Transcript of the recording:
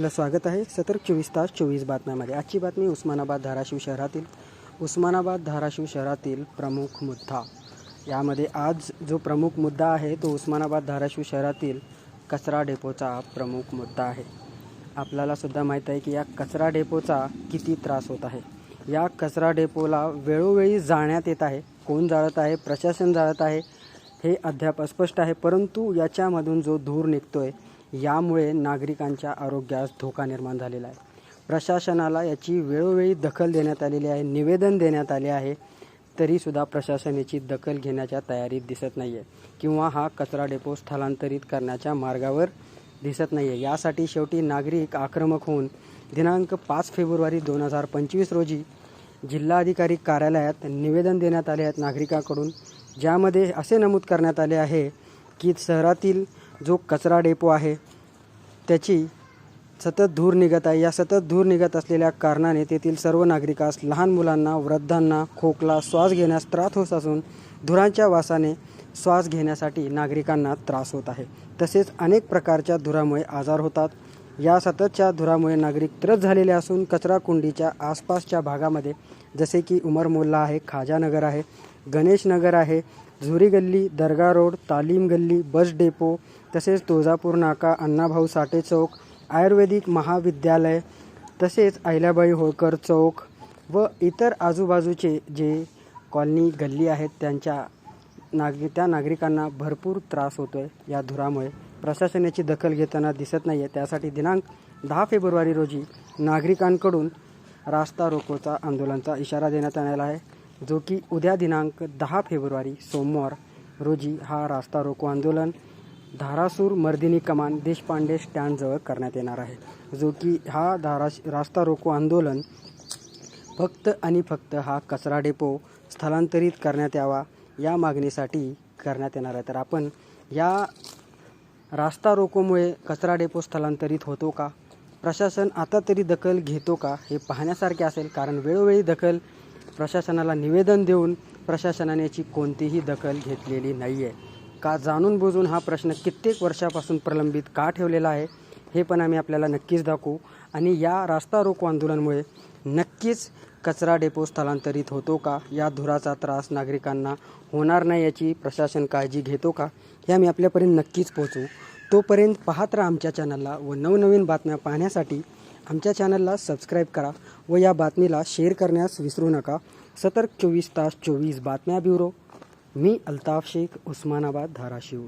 आपलं स्वागत आहे सतर्क चोवीस तास चोवीस बातम्यामध्ये. आजची बातमी उस्मानाबाद धाराशिव शहरातील उस्मानाबाद धाराशिव शहरातील प्रमुख मुद्दा. यामध्ये आज जो प्रमुख मुद्दा आहे तो उस्मानाबाद धाराशिव शहरातील कचरा डेपोचा प्रमुख मुद्दा आहे. आपल्याला सुद्धा माहीत आहे की या कचरा डेपोचा किती त्रास होत आहे. या कचरा डेपोला वेळोवेळी जाळण्यात येत आहे. कोण जाळत आहे? प्रशासन जाळत आहे. हे अद्याप अस्पष्ट आहे परंतु याच्यामधून जो धूर निघतो आहे यामुळे नागरिकांच्या आरोग्यास धोका निर्माण झालेला आहे. प्रशासनाला याची वेळोवेळी दखल देण्यात आलेली आहे निवेदन देण्यात आले आहे. तरीसुद्धा प्रशासन याची दखल घेण्याच्या तयारीत दिसत नाही आहे किंवा हा कचरा डेपो स्थलांतरित करण्याच्या मार्गावर दिसत नाही आहे यासाठी शेवटी नागरिक आक्रमक होऊन दिनांक पाच फेब्रुवारी दोन हजार पंचवीस रोजी जिल्हाधिकारी कार्यालयात निवेदन देण्यात आले आहेत नागरिकाकडून ज्यामध्ये असे नमूद करण्यात आले आहे की शहरातील जो कचरा डेपो आहे त्याची सतत धूर निघत आहे. या सतत धूर निघत असलेल्या कारणाने तेथील सर्व नागरिकास लहान मुलांना वृद्धांना खोकला श्वास घेण्यास त्रास होत असून धुरांच्या वासाने श्वास घेण्यासाठी नागरिकांना त्रास होत आहे. तसेच अनेक प्रकारच्या धुरामुळे आजार होतात. या सततच्या धुरामुळे नागरिक त्रस्त झालेले असून कचरा कुंडीच्या आसपासच्या भागामध्ये जसे की उमर मोल्ला आहे खाजानगर आहे गणेश नगर आहे. झुरी गल्ली दर्गा रोड तालीम गल्ली बस डेपो तसेच तुळजापूर नाका अण्णाभाऊ साठे चौक आयुर्वेदिक महाविद्यालय तसेच अहिल्याबाई होळकर चौक व इतर आजूबाजूचे जे कॉलनी गल्ली आहेत त्यांच्या नागरी त्या नागरिकांना भरपूर त्रास होतो आहे या धुरामुळे. प्रशासनाची दखल घेताना दिसत नाही आहे त्यासाठी दिनांक दहा फेब्रुवारी रोजी नागरिकांकडून रास्ता रोकोचा आंदोलनाचा इशारा देण्यात आलेला आहे. जो की उद्या दिनांक दहा फेब्रुवारी सोमवार रोजी हा रास्ता रोको आंदोलन धारासूर मर्दिनी कमान देशपांडे स्टँडजवळ करण्यात येणार आहे. जो की हा धाराश रास्ता रोको आंदोलन फक्त आणि फक्त हा कचरा डेपो स्थलांतरित करण्यात यावा या मागणीसाठी करण्यात येणार आहे. तर आपण या रास्ता रोकोमुळे कचरा डेपो स्थलांतरित होतो का? प्रशासन आता तरी दखल घेतो का हे पाहण्यासारखे असेल कारण वेळोवेळी दखल प्रशासनाला निवेदन देऊन प्रशासनाने याची कोणतीही दखल घेतलेली नाही आहे का जाणून बुजून हा प्रश्न कित्येक वर्षापासून प्रलंबित का ठेवलेला आहे हे पण आम्ही आपल्याला नक्कीच दाखवू. आणि या रास्ता रोको आंदोलनामुळे नक्कीच कचरा डेपो स्थलांतरित होतो का? या धुराचा त्रास नागरिकांना होणार नाही याची प्रशासन काळजी घेतो का? हे आम्ही आपल्यापर्यंत नक्कीच पोहोचू तोपर्यंत पाहत राहा आमच्या चॅनलला व नवनवीन बातम्या पाहण्यासाठी आमच्या चॅनलला सबस्क्राईब करा व या बातमीला शेअर करण्यास विसरू नका. सतर्क चोवीस तास चोवीस बातम्या ब्युरो. मी अल्ताफ शेख उस्मानाबाद धाराशिव